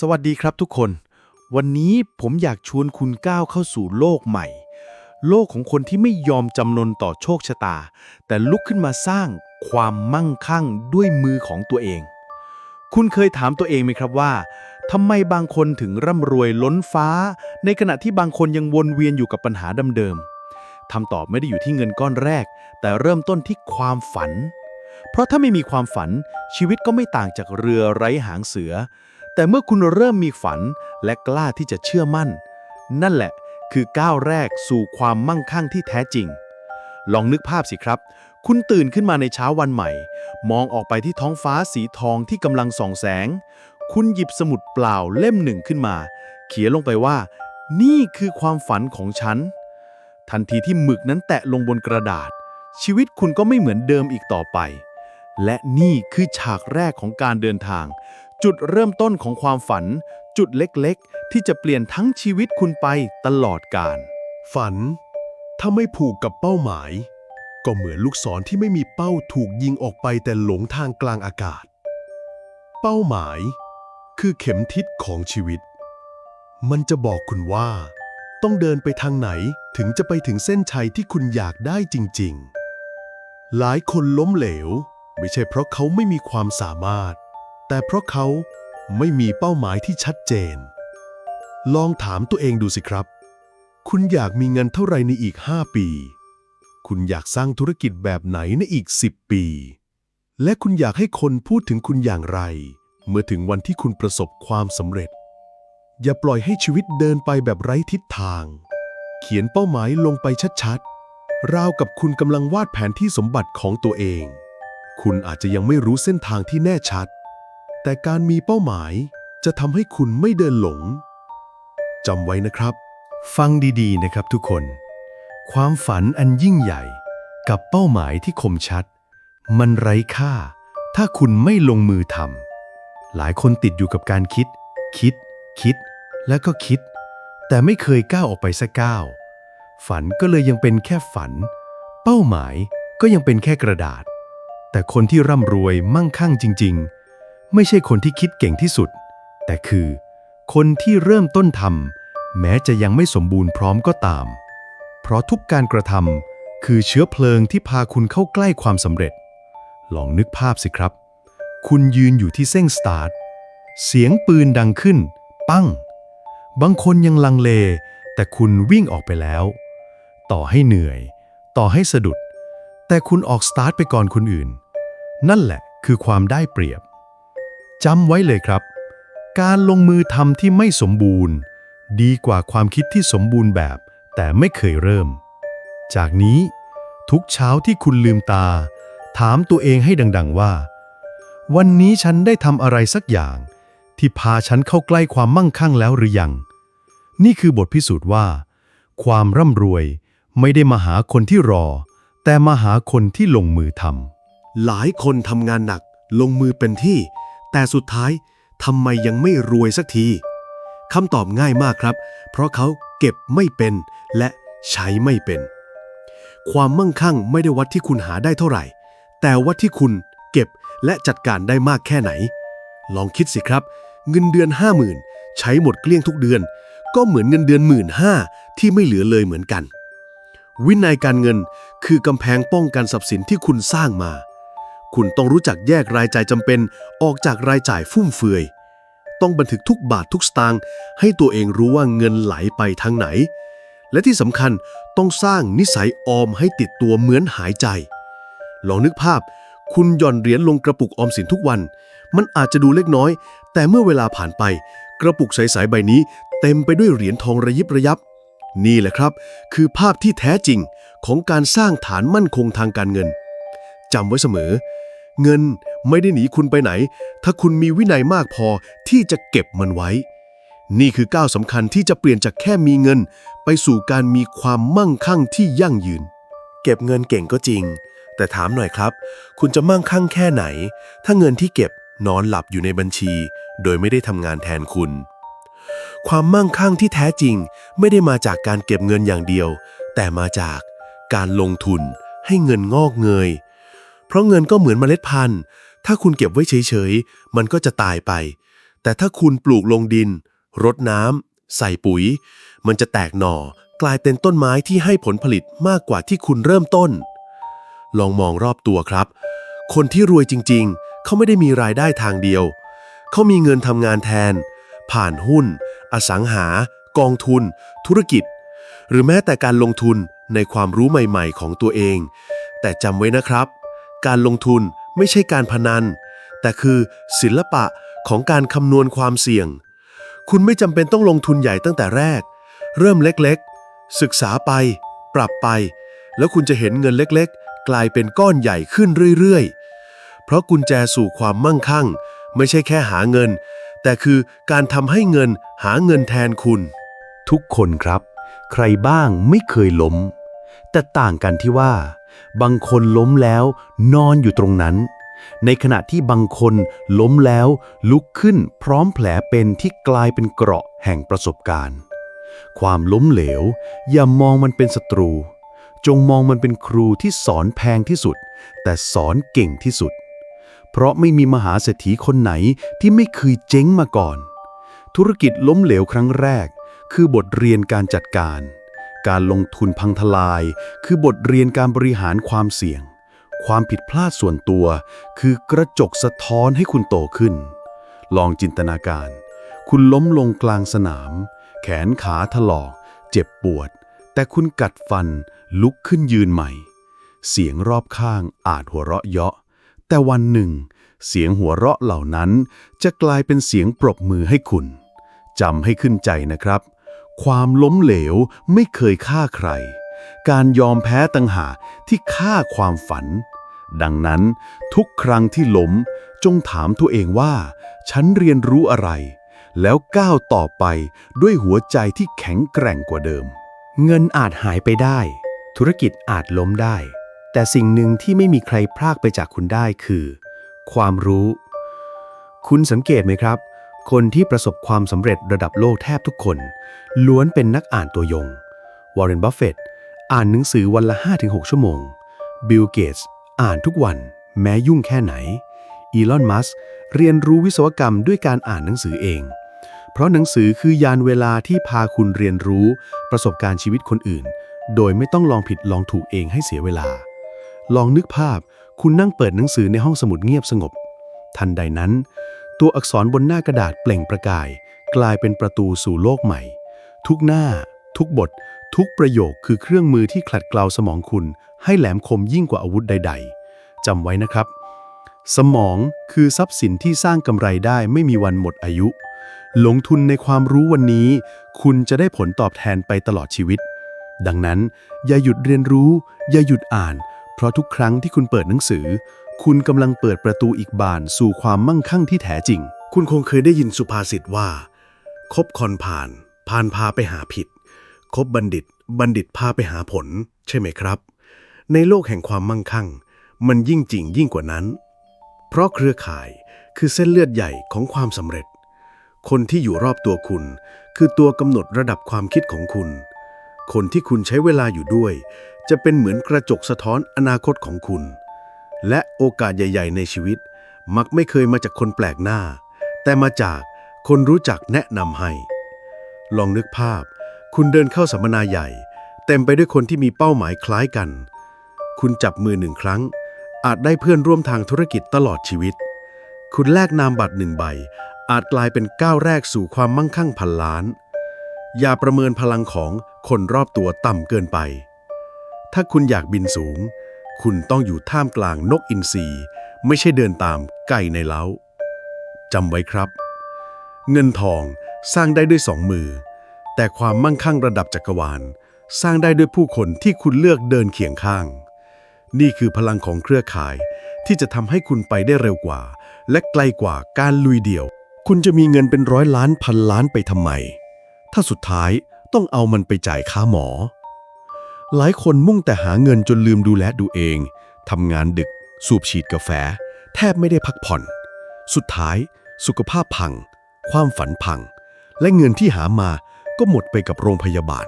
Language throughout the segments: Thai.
สวัสดีครับทุกคน วันนี้ผมอยากชวนคุณก้าวเข้าสู่โลกใหม่ โลกของคนที่ไม่ยอมจำนนต่อโชคชะตา แต่ลุกขึ้นมาสร้างความมั่งคั่งด้วยมือของตัวเอง คุณเคยถามตัวเองไหมครับว่าทำไมบางคนถึงร่ำรวยล้นฟ้า ในขณะที่บางคนยังวนเวียนอยู่กับปัญหาเดิมๆคำตอบไม่ได้อยู่ที่เงินก้อนแรก แต่เริ่มต้นที่ความฝัน เพราะถ้าไม่มีความฝันชีวิตก็ไม่ต่างจากเรือไร้หางเสือ แต่เมื่อคุณเริ่มมีฝันและกล้าที่จะเชื่อมั่น นั่นแหละคือก้าวแรกสู่ความมั่งคั่งที่แท้จริง ลองนึกภาพสิครับ คุณตื่นขึ้นมาในเช้าวันใหม่ มองออกไปที่ท้องฟ้าสีทองที่กำลังส่องแสง คุณหยิบสมุดเปล่าเล่มหนึ่งขึ้นมา เขียนลงไปว่า นี่คือความฝันของฉัน ทันทีที่หมึกนั้นแตะลงบนกระดาษ ชีวิตคุณก็ไม่เหมือนเดิมอีกต่อไป และนี่คือฉากแรกของการเดินทาง จุดเริ่มต้นของความฝัน จุดเล็กๆ ที่จะเปลี่ยนทั้งชีวิตคุณไปตลอดกาลฝัน ถ้าไม่ผูกกับเป้าหมาย ก็เหมือนลูกศรที่ไม่มีเป้าถูกยิงออกไปแต่หลงทางกลางอากาศ เป้าหมาย คือเข็มทิศของชีวิต มันจะบอกคุณว่า ต้องเดินไปทางไหนถึงจะไปถึงเส้นชัยที่คุณอยากได้จริง ๆ หลายคนล้มเหลว ไม่ใช่เพราะเขาไม่มีความสามารถ แต่เพราะเขาไม่มีเป้าหมายที่ชัดเจน ลองถามตัวเองดูสิครับ คุณอยากมีเงินเท่าไหรในอีก 5 ปี คุณอยากสร้างธุรกิจแบบไหนในอีก 10 ปี และคุณอยากให้คนพูดถึงคุณอย่างไร เมื่อถึงวันที่คุณประสบความสำเร็จ อย่าปล่อยให้ชีวิตเดินไปแบบไร้ทิศทาง เขียนเป้าหมายลงไปชัดๆ ราวกับคุณกำลังวาดแผนที่สมบัติของตัวเอง คุณอาจจะยังไม่รู้เส้นทางที่แน่ชัด แต่การมีเป้าหมายจะทำให้คุณไม่เดินหลงจำไว้นะครับ ฟังดีๆนะครับทุกคน ความฝันอันยิ่งใหญ่ กับเป้าหมายที่คมชัด มันไร้ค่า ถ้าคุณไม่ลงมือทำหลายคนติดอยู่กับการคิด คิด คิด แล้วก็คิด แต่ไม่เคยก้าวออกไปสักก้าวฝันก็เลยยังเป็นแค่ฝัน เป้าหมายก็ยังเป็นแค่กระดาษ แต่คนที่ร่ำรวยมั่งคั่งจริง ๆ ไม่ใช่คนที่คิดเก่งที่สุด แต่คือ คนที่เริ่มต้นทำแม้จะยังไม่สมบูรณ์พร้อมก็ตาม เพราะทุกการกระทำคือเชื้อเพลิงที่พาคุณเข้าใกล้ความสำเร็จ ลองนึกภาพสิครับ คุณยืนอยู่ที่เส้นสตาร์ท เสียงปืนดังขึ้น ปั้ง บางคนยังลังเล แต่คุณวิ่งออกไปแล้ว ต่อให้เหนื่อย ต่อให้สะดุด แต่คุณออกสตาร์ทไปก่อนคนอื่น นั่นแหละคือความได้เปรียบ จำไว้เลยครับ การลงมือทำที่ไม่สมบูรณ์ ดีกว่าความคิดที่สมบูรณ์แบบ แต่ไม่เคยเริ่ม จากนี้ ทุกเช้าที่คุณลืมตา ถามตัวเองให้ดัง ๆว่า วันนี้ฉันได้ทำอะไรสักอย่าง ที่พาฉันเข้าใกล้ความมั่งคั่งแล้วหรือยัง นี่คือบทพิสูจน์ว่า ความร่ำรวยไม่ได้มาหาคนที่รอ แต่มาหาคนที่ลงมือทำหลายคนทำงานหนักลงมือเป็นที่ แต่สุดท้ายทำไมยังไม่รวยสักทีคำตอบง่ายมากครับ เพราะเขาเก็บไม่เป็นและใช้ไม่เป็น ความมั่งคั่งไม่ได้วัดที่คุณหาได้เท่าไหร่ แต่วัดที่คุณเก็บและจัดการได้มากแค่ไหน ลองคิดสิครับ เงินเดือน 50,000 ใช้หมดเกลี้ยงทุกเดือน ก็เหมือนเงินเดือนหมื่นห้าที่ไม่เหลือเลยเหมือนกัน วินัยการเงินคือกำแพงป้องกันทรัพย์สินที่คุณสร้างมา คุณต้องรู้จักแยกรายจ่ายจำเป็นออกจากรายจ่ายฟุ่มเฟือย ต้องบันทึกทุกบาททุกสตางค์ให้ตัวเองรู้ว่าเงินไหลไปทางไหน และที่สำคัญต้องสร้างนิสัยออมให้ติดตัวเหมือนหายใจ ลองนึกภาพ คุณหย่อนเหรียญลงกระปุกออมสินทุกวัน มันอาจจะดูเล็กน้อย แต่เมื่อเวลาผ่านไป กระปุกใสๆใบนี้ เต็มไปด้วยเหรียญทองระยิบระยับ นี่แหละครับ คือภาพที่แท้จริงของการสร้างฐานมั่นคงทางการเงินจำไว้เสมอ เงินไม่ได้หนีคุณไปไหน ถ้าคุณมีวินัยมากพอที่จะเก็บมันไว้ นี่คือก้าวสำคัญที่จะเปลี่ยนจากแค่มีเงิน ไปสู่การมีความมั่งคั่งที่ยั่งยืน เก็บเงินเก่งก็จริง แต่ถามหน่อยครับ คุณจะมั่งคั่งแค่ไหน ถ้าเงินที่เก็บนอนหลับอยู่ในบัญชี โดยไม่ได้ทำงานแทนคุณ ความมั่งคั่งที่แท้จริงไม่ได้มาจากการเก็บเงินอย่างเดียว แต่มาจากการลงทุนให้เงินงอกเงย ราะเงินก็เหมือนเมล็ดพันธุ์ ถ้าคุณเก็บไว้เฉยๆ มันก็จะตายไป แต่ถ้าคุณปลูกลงดิน รดน้ำ ใส่ปุ๋ย มันจะแตกหน่อ กลายเป็นต้นไม้ที่ให้ผลผลิตมากกว่าที่คุณเริ่มต้น ลองมองรอบตัวครับ คนที่รวยจริงๆ เขาไม่ได้มีรายได้ทางเดียว เขามีเงินทำงานแทน ผ่านหุ้น อสังหา กองทุน ธุรกิจ หรือแม้แต่การลงทุนในความรู้ใหม่ ๆ ของตัวเอง แต่จำไว้นะครับ การลงทุนไม่ใช่การพนัน แต่คือศิลปะของการคำนวณความเสี่ยง คุณไม่จำเป็นต้องลงทุนใหญ่ตั้งแต่แรก เริ่มเล็กๆ ศึกษาไป ปรับไป แล้วคุณจะเห็นเงินเล็กๆ กลายเป็นก้อนใหญ่ขึ้นเรื่อยๆ เพราะกุญแจสู่ความมั่งคั่ง ไม่ใช่แค่หาเงิน แต่คือการทำให้เงินหาเงินแทนคุณ ทุกคนครับ ใครบ้างไม่เคยล้ม แต่ต่างกันที่ว่า บางคนล้มแล้วนอนอยู่ตรงนั้น ในขณะที่บางคนล้มแล้วลุกขึ้นพร้อมแผลเป็นที่กลายเป็นเกราะแห่งประสบการณ์ ความล้มเหลว อย่ามองมันเป็นศัตรู จงมองมันเป็นครูที่สอนแพงที่สุด แต่สอนเก่งที่สุด เพราะไม่มีมหาเศรษฐีคนไหนที่ไม่เคยเจ๊งมาก่อน ธุรกิจล้มเหลวครั้งแรก คือบทเรียนการจัดการ การลงทุนพังทลาย คือบทเรียนการบริหารความเสี่ยง ความผิดพลาดส่วนตัว คือกระจกสะท้อนให้คุณโตขึ้น ลองจินตนาการ คุณล้มลงกลางสนาม แขนขาถลอก เจ็บปวด แต่คุณกัดฟันลุกขึ้นยืนใหม่ เสียงรอบข้างอาจหัวเราะเยาะ แต่วันหนึ่ง เสียงหัวเราะเหล่านั้น จะกลายเป็นเสียงปรบมือให้คุณจำให้ขึ้นใจนะครับ ความล้มเหลวไม่เคยฆ่าใคร การยอมแพ้ต่างหากที่ฆ่าความฝัน ดังนั้นทุกครั้งที่ล้มจงถามตัวเองว่า ฉันเรียนรู้อะไร แล้วก้าวต่อไปด้วยหัวใจที่แข็งแกร่งกว่าเดิม เงินอาจหายไปได้ ธุรกิจอาจล้มได้ แต่สิ่งหนึ่งที่ไม่มีใครพรากไปจากคุณได้คือ ความรู้ คุณสังเกตไหมครับ คนที่ประสบความสำเร็จระดับโลกแทบทุกคน ล้วนเป็นนักอ่านตัวยง วอร์เรน บัฟเฟตอ่านหนังสือวันละ 5-6 ชั่วโมง บิล เกตส์อ่านทุกวันแม้ยุ่งแค่ไหน อีลอน มัสก์เรียนรู้วิศวกรรมด้วยการอ่านหนังสือเอง เพราะหนังสือคือยานเวลาที่พาคุณเรียนรู้ประสบการณ์ชีวิตคนอื่น โดยไม่ต้องลองผิดลองถูกเองให้เสียเวลา ลองนึกภาพคุณนั่งเปิดหนังสือในห้องสมุดเงียบสงบ ทันใดนั้น ตัวอักษรบนหน้ากระดาษเปล่งประกาย กลายเป็นประตูสู่โลกใหม่ ทุกหน้า ทุกบท ทุกประโยคคือเครื่องมือที่ขัดเกลาสมองคุณ ให้แหลมคมยิ่งกว่าอาวุธใด ๆจำไว้นะครับ สมองคือทรัพย์สินที่สร้างกำไรได้ไม่มีวันหมดอายุ ลงทุนในความรู้วันนี้ คุณจะได้ผลตอบแทนไปตลอดชีวิต ดังนั้น อย่าหยุดเรียนรู้ อย่าหยุดอ่าน เพราะทุกครั้งที่คุณเปิดหนังสือ คุณกำลังเปิดประตูอีกบานสู่ความมั่งคั่งที่แท้จริง คุณคงเคยได้ยินสุภาษิตว่า คบคอนผ่าน ผ่านพาไปหาผิด คบบัณฑิต บัณฑิตพาไปหาผล ใช่ไหมครับ ในโลกแห่งความมั่งคั่ง มันยิ่งจริงยิ่งกว่านั้น เพราะเครือข่ายคือเส้นเลือดใหญ่ของความสำเร็จ คนที่อยู่รอบตัวคุณ คือตัวกำหนดระดับความคิดของคุณ คนที่คุณใช้เวลาอยู่ด้วย จะเป็นเหมือนกระจกสะท้อนอนาคตของคุณ และโอกาสใหญ่ ๆ ในชีวิต มักไม่เคยมาจากคนแปลกหน้า แต่มาจากคนรู้จักแนะนำให้ ลองนึกภาพ คุณเดินเข้าสัมมนาใหญ่ เต็มไปด้วยคนที่มีเป้าหมายคล้ายกัน คุณจับมือหนึ่งครั้ง อาจได้เพื่อนร่วมทางธุรกิจตลอดชีวิต คุณแลกนามบัตรหนึ่งใบ อาจกลายเป็นก้าวแรกสู่ความมั่งคั่งพันล้าน อย่าประเมินพลังของคนรอบตัวต่ำเกินไป ถ้าคุณอยากบินสูง คุณต้องอยู่ท่ามกลางนกอินทรีไม่ใช่เดินตามไก่ในเล้าจำไว้ครับ เงินทองสร้างได้ด้วยสองมือ แต่ความมั่งคั่งระดับจักรวาล สร้างได้ด้วยผู้คนที่คุณเลือกเดินเคียงข้าง นี่คือพลังของเครือข่ายที่จะทำให้คุณไปได้เร็วกว่า และไกลกว่าการลุยเดี่ยว คุณจะมีเงินเป็นร้อยล้านพันล้านไปทำไม ถ้าสุดท้ายต้องเอามันไปจ่ายค่าหมอ หลายคนมุ่งแต่หาเงินจนลืมดูแลดูเอง ทำงานดึก สูบฉีดกาแฟ แทบไม่ได้พักผ่อน สุดท้าย สุขภาพพัง ความฝันพัง และเงินที่หามาก็หมดไปกับโรงพยาบาล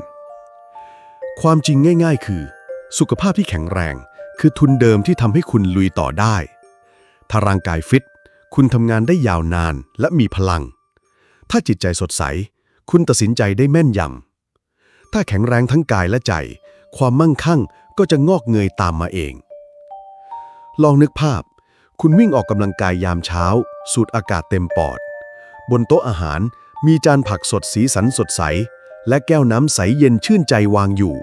ความจริงง่าย ๆ คือ สุขภาพที่แข็งแรง คือทุนเดิมที่ทำให้คุณลุยต่อได้ ถ้าร่างกายฟิต คุณทำงานได้ยาวนานและมีพลัง ถ้าจิตใจสดใส คุณตัดสินใจได้แม่นยำถ้าแข็งแรงทั้งกายและใจ ความมั่งคั่งก็จะงอกเงยตามมาเอง ลองนึกภาพ คุณวิ่งออกกำลังกายยามเช้า สูดอากาศเต็มปอด บนโต๊ะอาหารมีจานผักสดสีสันสดใส และแก้วน้ำใสเย็นชื่นใจวางอยู่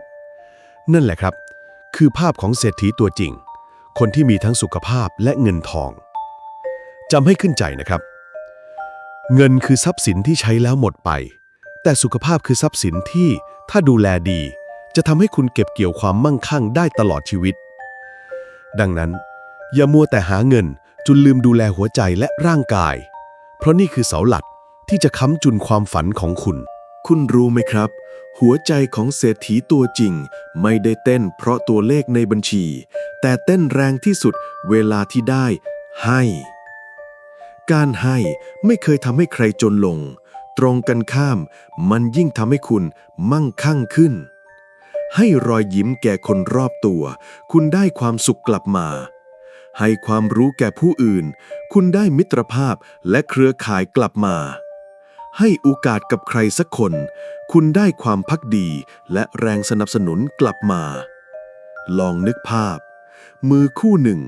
นั่นแหละครับ คือภาพของเศรษฐีตัวจริง คนที่มีทั้งสุขภาพและเงินทองจำให้ขึ้นใจนะครับ เงินคือทรัพย์สินที่ใช้แล้วหมดไป แต่สุขภาพคือทรัพย์สินที่ถ้าดูแลดี จะทำให้คุณเก็บเกี่ยวความมั่งคั่งได้ตลอดชีวิต ดังนั้น อย่ามัวแต่หาเงินจนลืมดูแลหัวใจและร่างกาย เพราะนี่คือเสาหลักที่จะค้ำจุนความฝันของคุณ คุณรู้ไหมครับ หัวใจของเศรษฐีตัวจริง ไม่ได้เต้นเพราะตัวเลขในบัญชี แต่เต้นแรงที่สุดเวลาที่ได้ให้ การให้ไม่เคยทำให้ใครจนลง ตรงกันข้ามมันยิ่งทำให้คุณมั่งคั่งขึ้น ให้รอยยิ้มแก่คนรอบตัว คุณได้ความสุขกลับมา ให้ความรู้แก่ผู้อื่น คุณได้มิตรภาพและเครือข่ายกลับมา ให้โอกาสกับใครสักคน คุณได้ความพักดีและแรงสนับสนุนกลับมา ลองนึกภาพ มือคู่หนึ่ง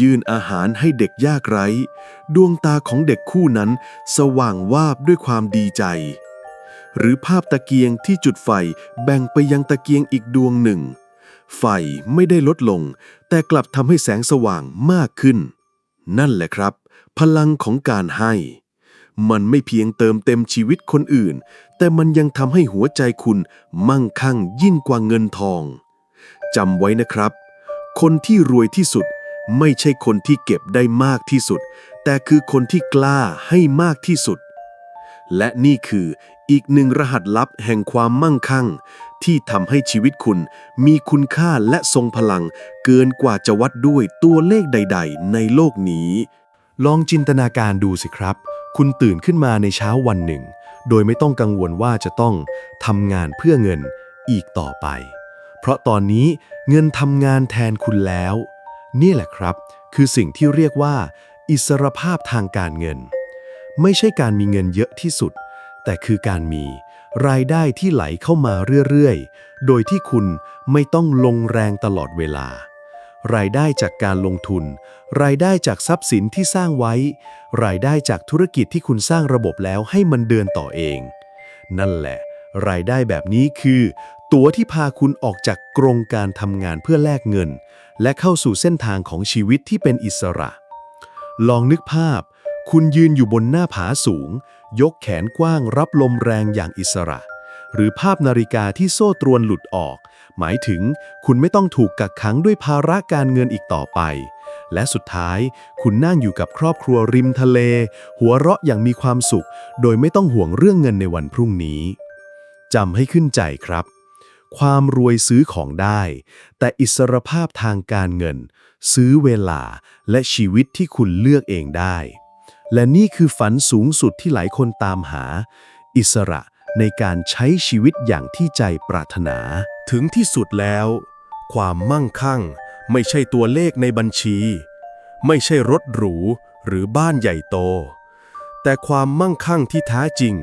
ยื่นอาหารให้เด็กยากไร้ ดวงตาของเด็กคู่นั้น สว่างวาบด้วยความดีใจ หรือภาพตะเกียงที่จุดไฟแบ่งไปยังตะเกียงอีกดวงหนึ่ง ไฟไม่ได้ลดลง แต่กลับทำให้แสงสว่างมากขึ้น นั่นแหละครับ พลังของการให้ มันไม่เพียงเติมเต็มชีวิตคนอื่น แต่มันยังทำให้หัวใจคุณมั่งคั่งยิ่งกว่าเงินทองจำไว้นะครับ คนที่รวยที่สุดไม่ใช่คนที่เก็บได้มากที่สุด แต่คือคนที่กล้าให้มากที่สุด และนี่คือ อีกหนึ่งรหัสลับแห่งความมั่งคั่ง ที่ทำให้ชีวิตคุณมีคุณค่าและทรงพลัง เกินกว่าจะวัดด้วยตัวเลขใด ๆ ในโลกนี้ ลองจินตนาการดูสิครับ คุณตื่นขึ้นมาในเช้าวันหนึ่ง โดยไม่ต้องกังวลว่าจะต้องทำงานเพื่อเงินอีกต่อไป เพราะตอนนี้เงินทำงานแทนคุณแล้ว นี่แหละครับ คือสิ่งที่เรียกว่า อิสรภาพทางการเงิน ไม่ใช่การมีเงินเยอะที่สุด แต่คือการมี รายได้ที่ไหลเข้ามาเรื่อยๆ โดยที่คุณไม่ต้องลงแรงตลอดเวลา รายได้จากการลงทุน รายได้จากทรัพย์สินที่สร้างไว้ รายได้จากธุรกิจที่คุณสร้างระบบแล้วให้มันเดินต่อเอง นั่นแหละ รายได้แบบนี้คือ ตั๋วที่พาคุณออกจากกรงการทำงานเพื่อแลกเงิน และเข้าสู่เส้นทางของชีวิตที่เป็นอิสระ ลองนึกภาพ คุณยืนอยู่บนหน้าผาสูง ยกแขนกว้างรับลมแรงอย่างอิสระ หรือภาพนาฬิกาที่โซ่ตรวนหลุดออก หมายถึงคุณไม่ต้องถูกกักขังด้วยภาระการเงินอีกต่อไป และสุดท้าย คุณนั่งอยู่กับครอบครัวริมทะเล หัวเราะอย่างมีความสุข โดยไม่ต้องห่วงเรื่องเงินในวันพรุ่งนี้จำให้ขึ้นใจครับ ความรวยซื้อของได้ แต่อิสรภาพทางการเงิน ซื้อเวลาและชีวิตที่คุณเลือกเองได้ และนี่คือฝันสูงสุดที่หลายคนตามหา อิสระในการใช้ชีวิตอย่างที่ใจปรารถนา ถึงที่สุดแล้ว ความมั่งคั่ง ไม่ใช่ตัวเลขในบัญชี ไม่ใช่รถหรูหรือบ้านใหญ่โต แต่ความมั่งคั่งที่แท้จริง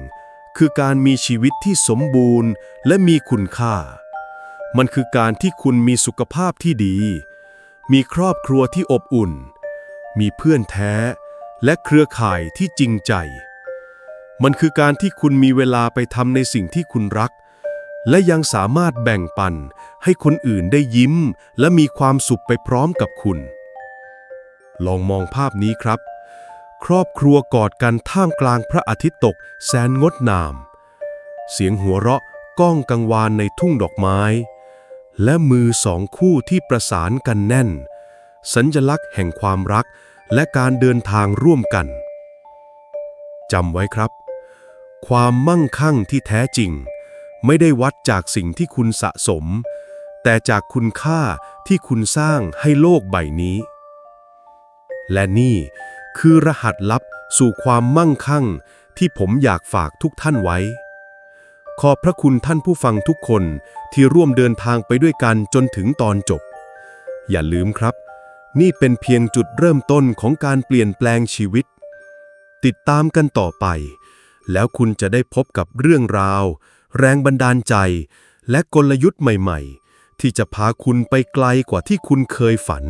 คือการมีชีวิตที่สมบูรณ์และมีคุณค่า มันคือการที่คุณมีสุขภาพที่ดี มีครอบครัวที่อบอุ่น มีเพื่อนแท้ และเครือข่ายที่จริงใจ มันคือการที่คุณมีเวลาไปทำในสิ่งที่คุณรัก และยังสามารถแบ่งปัน ให้คนอื่นได้ยิ้ม และมีความสุขไปพร้อมกับคุณ ลองมองภาพนี้ครับ ครอบครัวกอดกันท่ามกลางพระอาทิตย์ตกแสนงดงาม เสียงหัวเราะก้องกังวานในทุ่งดอกไม้ และมือสองคู่ที่ประสานกันแน่น สัญลักษณ์แห่งความรัก และการเดินทางร่วมกันจำไว้ครับ ความมั่งคั่งที่แท้จริง ไม่ได้วัดจากสิ่งที่คุณสะสม แต่จากคุณค่าที่คุณสร้างให้โลกใบนี้ และนี่คือรหัสลับสู่ความมั่งคั่งที่ผมอยากฝากทุกท่านไว้ ขอบพระคุณท่านผู้ฟังทุกคนที่ร่วมเดินทางไปด้วยกันจนถึงตอนจบ อย่าลืมครับ นี่เป็นเพียงจุดเริ่มต้นของการเปลี่ยนแปลงชีวิต ติดตามกันต่อไป แล้วคุณจะได้พบกับเรื่องราว แรงบันดาลใจ และกลยุทธ์ใหม่ ๆ ที่จะพาคุณไปไกลกว่าที่คุณเคยฝัน